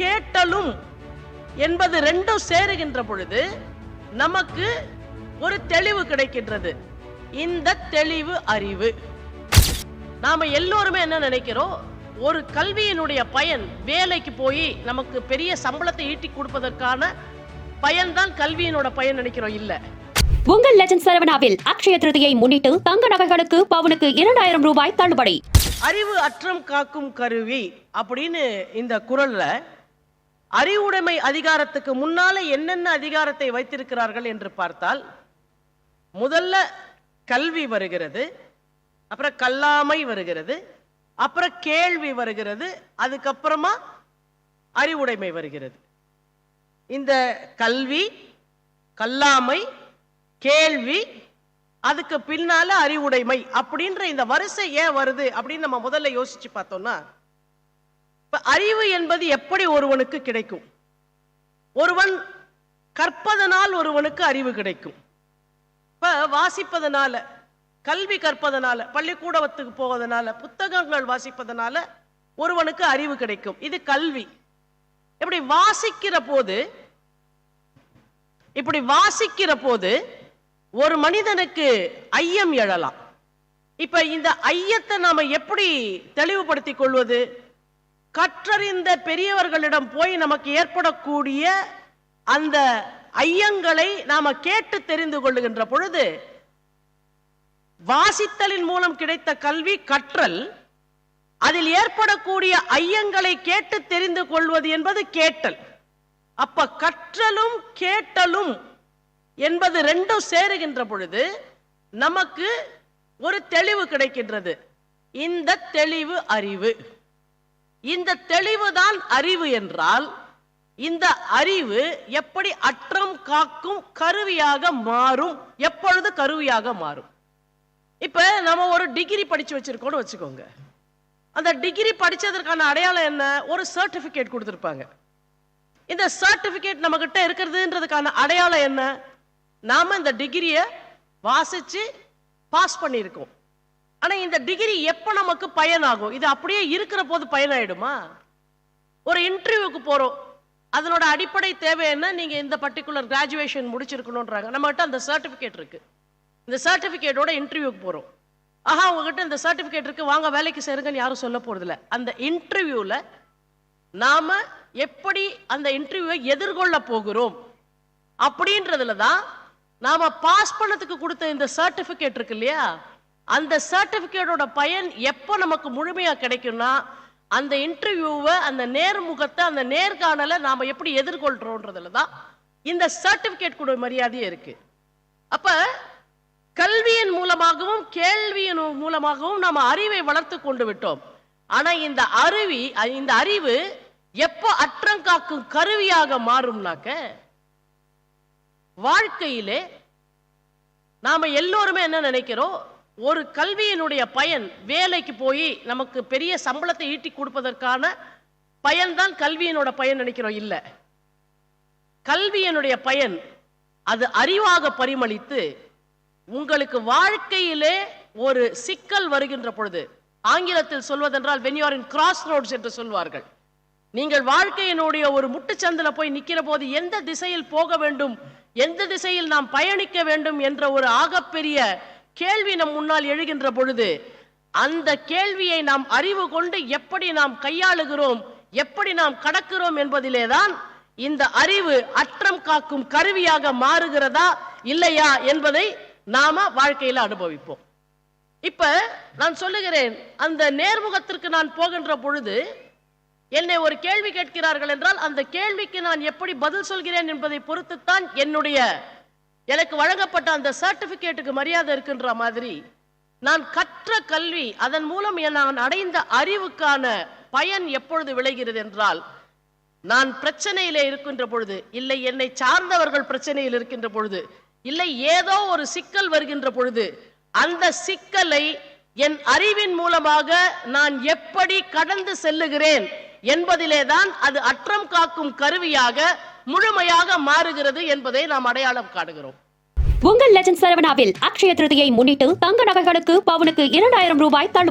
கேட்டலும் என்பது ரெண்டும் சேருகின்ற பொழுது நமக்கு ஒரு தெளிவு கிடைக்கின்றது. இந்த தெளிவு அறிவு. நாம எல்லோருமே என்ன நினைக்கிறோம்? ஒரு கல்வியினுடைய பயன் வேலைக்கு போய் நமக்கு பெரிய சம்பளத்தை ஈட்டி கொடுப்பதற்கான பயன்தான் கல்வியினோட பயன் நினைக்கிறோம் இல்ல. உங்கள் லெஜண்ட் சரவணாவில் அக்ஷய திருதியை முன்னிட்டு தங்க நகைகளுக்கு பவுனுக்கு இரண்டாயிரம் ரூபாய் தள்ளுபடி. அறிவு அற்றம் காக்கும் கருவி அப்படின்னு இந்த குரல்ல அறிவுடைமை அதிகாரத்துக்கு முன்னால என்னென்ன அதிகாரத்தை வைத்திருக்கிறார்கள் என்று பார்த்தால் முதல்ல கல்வி வருகிறது அப்புறம் கல்லாமை வருகிறது அப்புறம் கேள்வி வருகிறது அதுக்கப்புறமா அறிவுடைமை வருகிறது. இந்த கல்வி கல்லாமை கேள்வி அதுக்கு பின்னால அறிவுடைமை அப்படின்ற இந்த வரிசை ஏன் வருது அப்படின்னு நம்ம முதல்ல யோசிச்சு பார்த்தோம்னா இப்ப அறிவு என்பது எப்படி ஒருவனுக்கு கிடைக்கும்? ஒருவன் கற்பதனால் ஒருவனுக்கு அறிவு கிடைக்கும். இப்ப வாசிப்பதனால கல்வி கற்பதனால பள்ளிக்கூடத்துக்கு போவதனால புத்தகங்கள் வாசிப்பதனால ஒருவனுக்கு அறிவு கிடைக்கும். இது கல்வி. இப்படி வாசிக்கிற போது இப்படி வாசிக்கிற போது ஒரு மனிதனுக்கு ஐயம் எழலாம். இப்ப இந்த ஐயத்தை நாம எப்படி தெளிவுபடுத்திக் கொள்வது? கற்றறிந்த பெரியவர்களிடம் போய் நமக்கு ஏற்படக்கூடிய அந்த ஐயங்களை நாம கேட்டு தெரிந்து கொள்ளுகின்ற பொழுது வாசித்தலின் மூலம் கிடைத்த கல்வி கற்றல் அதில் ஏற்படக்கூடிய ஐயங்களை கேட்டு தெரிந்து கொள்வது என்பது கேட்டல். அப்ப கற்றலும் கேட்டலும் என்பது ரெண்டும் சேருகின்ற பொழுது நமக்கு ஒரு தெளிவு கிடைக்கின்றது. இந்த தெளிவு அறிவு. இந்த தெளிவுதான் அறிவு என்றால் இந்த அறிவு எப்படி அற்றம் காக்கும் கருவியாக மாறும் எப்பொழுது கருவியாக மாறும்? இப்ப நம்ம ஒரு டிகிரி படிச்சு வச்சிருக்கோம்னு வச்சுக்கோங்க. அந்த டிகிரி படிச்சதற்கான அடையாளம் என்ன? ஒரு சர்டிபிகேட் கொடுத்துருப்பாங்க. இந்த சர்டிபிகேட் நம்ம கிட்ட இருக்கிறதுன்றதுக்கான அடையாளம் என்ன? நாம இந்த டிகிரியை வாசிச்சு பாஸ் பண்ணியிருக்கோம். ஆனா இந்த டிகிரி எப்ப நமக்கு பயனாகும்? இது அப்படியே இருக்கிற போது பயனாயிடுமா? ஒரு இன்டர்வியூக்கு போறோம். அதனோட அடிப்படை தேவை என்ன? நீங்க இந்த பர்டிகுலர் கிராஜுவேஷன் முடிச்சிருக்கணும்ன்றாங்க. நம்மகிட்ட அந்த சர்டிபிகேட் இருக்கு. இந்த சர்டிபிகேட்டோட இன்டர்வியூக்கு போறோம். ஆஹா உங்ககிட்ட இந்த சர்டிபிகேட் இருக்கு. வாங்க வேலைக்கு சேருங்கன்னு யாரும் சொல்ல போறதில்ல. அந்த இன்டர்வியூல நாம எப்படி அந்த இன்டர்வியூவை எதிர்கொள்ள போகிறோம்? அப்படின்றதுல தான் நாம பாஸ் பண்ணதுக்கு கொடுத்த இந்த சர்டிபிகேட் இருக்கு இல்லையா? அந்த சர்டிபிகேட்டோட பயன் எப்போ நமக்கு முழுமையா கிடைக்கும்னா அந்த இன்டர்வியூவை அந்த நேர்முகத்தை அந்த நேர்காணலை நாம எப்படி எதிர்கொள்கிறோன்றதுல தான் இந்த சர்டிபிகேட் கூட மரியாதையே இருக்கு. அப்ப கல்வியின் மூலமாகவும் கேள்வியின் மூலமாகவும் நாம் அறிவை வளர்த்து கொண்டு விட்டோம். ஆனா இந்த அருவி இந்த அறிவு எப்போ அற்றங்காக்கும் கருவியாக மாறும்னாக்க வாழ்க்கையிலே நாம எல்லோருமே என்ன நினைக்கிறோம்? ஒரு கல்வியினுடைய பயன் வேலைக்கு போய் நமக்கு பெரிய சம்பளத்தை ஈட்டி கொடுப்பதற்கான பயன்தான் கல்வியினோட பயன் நினைக்கிறோம். இல்ல. கல்வியினுடைய பயன் அது அறிவாக பரிமளித்து உங்களுக்கு வாழ்க்கையிலே ஒரு சிக்கல் வருகின்ற பொழுது ஆங்கிலத்தில் சொல்வதென்றால் when கிராஸ் ரோட்ஸ் என்று சொல்வார்கள். நீங்கள் வாழ்க்கையினுடைய ஒரு முட்டுச்சந்தில் போய் நிக்கிற போது எந்த திசையில் போக வேண்டும் எந்த திசையில் நாம் பயணிக்க வேண்டும் என்ற ஒரு ஆகப்பெரிய கேள்வி நம் முன்னால் எழுகின்ற பொழுது அந்த கேள்வியை நாம் அறிவு கொண்டு எப்படி நாம் கையாளுகிறோம் எப்படி நாம் கடக்கிறோம் என்பதிலேதான் இந்த அறிவு அற்றம் காக்கும் கருவியாக மாறுகிறதா இல்லையா என்பதை நாம வாழ்க்கையில அனுபவிப்போம். இப்ப நான் சொல்லுகிறேன் அந்த நேர்முகத்திற்கு நான் போகின்ற பொழுது என்னை ஒரு கேள்வி கேட்கிறார்கள் என்றால் அந்த கேள்விக்கு நான் எப்படி பதில் சொல்கிறேன் என்பதை பொறுத்துத்தான் என்னுடைய எனக்கு வழங்கப்பட்ட அந்த சர்டிபிகேட்டுக்கு மரியாதை இருக்கின்ற மாதிரி நான் கற்ற கல்வி அதன் மூலம் நான் அடைந்த அறிவுக்கான பயன் எப்பொழுது விளைகிறது என்றால் நான் பிரச்சனையிலே இருக்கின்ற பொழுது இல்லை என்னை சார்ந்தவர்கள் பிரச்சனையில் இருக்கின்ற பொழுது இல்லை ஏதோ ஒரு சிக்கல் வருகின்ற பொழுது அந்த சிக்கலை என் அறிவின் மூலமாக நான் எப்படி கடந்து செல்லுகிறேன் என்பதிலே தான் அது அற்றம் காக்கும் கருவியாக முழுமையாக மாறுகிறது என்பதை நாம் அடையாளம் காணுகிறோம். உங்கள் லெஜண்ட் சரவணாவில் அக்ஷய திருதியை முன்னிட்டு தங்க நகைகளுக்கு பவுனுக்கு இரண்டாயிரம் ரூபாய் தள்ளுபடி